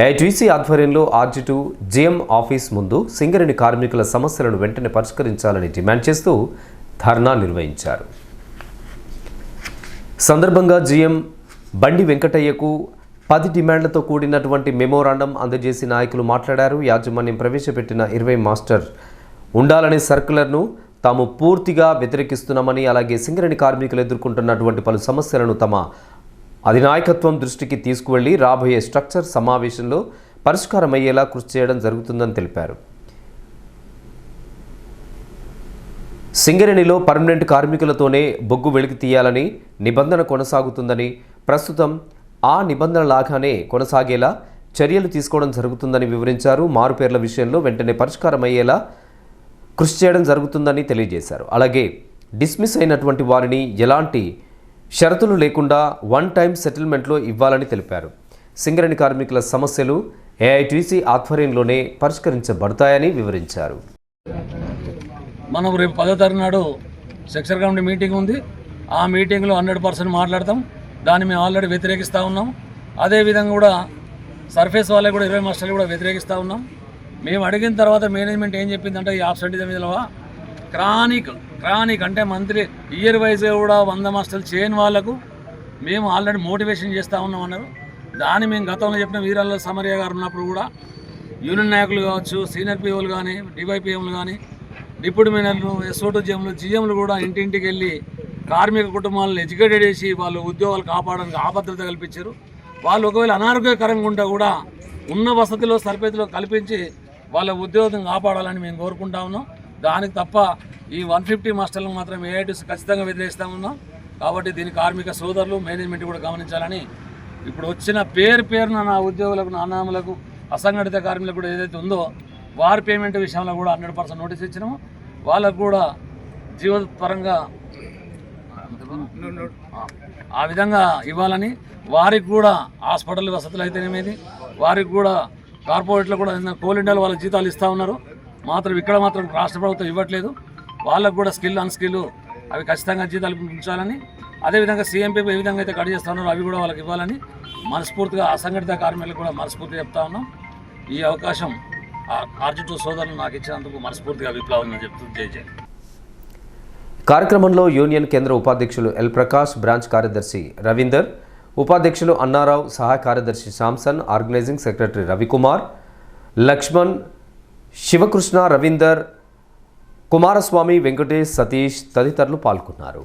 AITC ఆధ్వర్యంలో ఆర్జిటు GM office ముందు సింగరేణి కార్మికుల సమస్యలను వెంటనే పరిష్కరించాలని డిమాండ్ చేస్తూ ధర్నా నిర్వహించారు. సందర్భంగా జిఎం బండి వెంకటయ్యకు పది డిమాండ్లతో కూడినటువంటి మెమోరాండం అందజేసి నాయకులు మాట్లాడారు. యాజమాన్యం ప్రవేశపెట్టిన ఇరవై మాస్టర్ ఉండాలనే సర్కులర్ను తాము పూర్తిగా వ్యతిరేకిస్తున్నామని అలాగే సింగరేణి కార్మికులు ఎదుర్కొంటున్నటువంటి పలు సమస్యలను తమ అధినాయకత్వం దృష్టికి తీసుకువెళ్ళి రాబోయే స్ట్రక్చర్ సమావేశంలో పరిష్కారమయ్యేలా కృషి చేయడం జరుగుతుందని తెలిపారు. సింగరేణిలో పర్మనెంట్ కార్మికులతోనే బొగ్గు వెలికి తీయాలని నిబంధన కొనసాగుతుందని ప్రస్తుతం ఆ నిబంధన లాగానే కొనసాగేలా చర్యలు తీసుకోవడం జరుగుతుందని వివరించారు. మారుపేర్ల విషయంలో వెంటనే పరిష్కారం అయ్యేలా కృషి చేయడం జరుగుతుందని తెలియజేశారు. అలాగే డిస్మిస్ అయినటువంటి వారిని ఎలాంటి షరతులు లేకుండా వన్ టైం సెటిల్మెంట్లో ఇవ్వాలని తెలిపారు. సింగరేణి కార్మికుల సమస్యలు ఏఐటీసీ ఆధ్వర్యంలోనే పరిష్కరించబడతాయని వివరించారు. మనం రేపు పదో తారీఖు నాడు సెక్షన్ కమిటీ మీటింగ్ ఉంది. ఆ మీటింగ్లో హండ్రెడ్ పర్సెంట్ మాట్లాడతాం. దాన్ని మేము ఆల్రెడీ వ్యతిరేకిస్తూ ఉన్నాం. అదేవిధంగా కూడా సర్ఫేస్ వాళ్ళకి కూడా ఇరవై మాస్టర్లు కూడా వ్యతిరేకిస్తూ ఉన్నాం. మేము అడిగిన తర్వాత మేనేజ్మెంట్ ఏం చెప్పిందంటే ఈ ఆబ్సెంటిజం మీద క్రానిక్ క్రానిక్ అంటే మంత్లీ ఇయర్ వైజ్ కూడా వంద మాస్టర్లు చేయని వాళ్ళకు మేము ఆల్రెడీ మోటివేషన్ చేస్తూ ఉన్నాం అన్నారు. దాన్ని మేము గతంలో చెప్పిన వీరాల సమరయ్య గారు ఉన్నప్పుడు కూడా యూనియన్ నాయకులు కావచ్చు సీనియర్ పిఓలు కానీ డివైపిఎంలు కానీ డిప్యూటీ మేనర్లు ఎస్ఓటు జిఎంలు జిఎంలు కూడా ఇంటింటికి వెళ్ళి కార్మిక కుటుంబాలను ఎడ్యుకేటెడ్ చేసి వాళ్ళు ఉద్యోగాలు కాపాడడానికి ఆభద్రత కల్పించారు. వాళ్ళు ఒకవేళ అనారోగ్యకరంగా ఉంటే కూడా ఉన్న వసతిలో సరిపేతిలో కల్పించి వాళ్ళ ఉద్యోగం కాపాడాలని మేము కోరుకుంటా ఉన్నాం. దానికి తప్ప ఈ వన్ ఫిఫ్టీ మాస్టర్లను మాత్రం ఏఐటీస్ ఖచ్చితంగా వ్యతిరేస్తామన్నాం ఉన్నాం. కాబట్టి దీని కార్మిక సోదరులు మేనేజ్మెంట్ కూడా గమనించాలని ఇప్పుడు వచ్చిన పేరు పేరున నా ఉద్యోగులకు నా అన్నాములకు అసంఘటిత కార్మికులకు కూడా ఏదైతే ఉందో వారి పేమెంట్ విషయంలో కూడా హండ్రెడ్ పర్సెంట్ నోటీస్ ఇచ్చినాము. వాళ్ళకు కూడా జీవపరంగా ఆ విధంగా ఇవ్వాలని వారికి కూడా హాస్పిటల్ వసతులు అయితేనేమేది వారికి కూడా కార్పొరేట్లో కూడా కోల్ ఇండియాలో వాళ్ళ జీతాలు ఇస్తూ ఉన్నారు. మాత్రం ఇక్కడ మాత్రం రాష్ట్ర ప్రభుత్వం ఇవ్వట్లేదు. వాళ్ళకు కూడా స్కిల్ అన్ స్కిల్ అవి ఖచ్చితంగా జీతాలు ఉంచాలని అదేవిధంగా సీఎంపీ ఏ విధంగా అయితే కట్ చేస్తున్నారో అవి కూడా వాళ్ళకి ఇవ్వాలని మనస్ఫూర్తిగా అసంఘటిత కార్మికులకు కూడా మనస్ఫూర్తిగా చెప్తా ఉన్నాం. ఈ అవకాశం ఆర్జిటూ సోదరులు నాకు ఇచ్చినందుకు మనస్ఫూర్తిగా విప్లవం చెప్తూ జై జై. కార్యక్రమంలో యూనియన్ కేంద్ర ఉపాధ్యక్షులు ఎల్ ప్రకాష్ బ్రాంచ్ కార్యదర్శి రవీందర్ ఉపాధ్యక్షులు అన్నారావు సహాయ కార్యదర్శి Samson organising secretary Ravikumar Lakshman Sivakrishna Ravinder Kumaraswamy Venkatesh Satish తదితరులు పాల్గొన్నారు.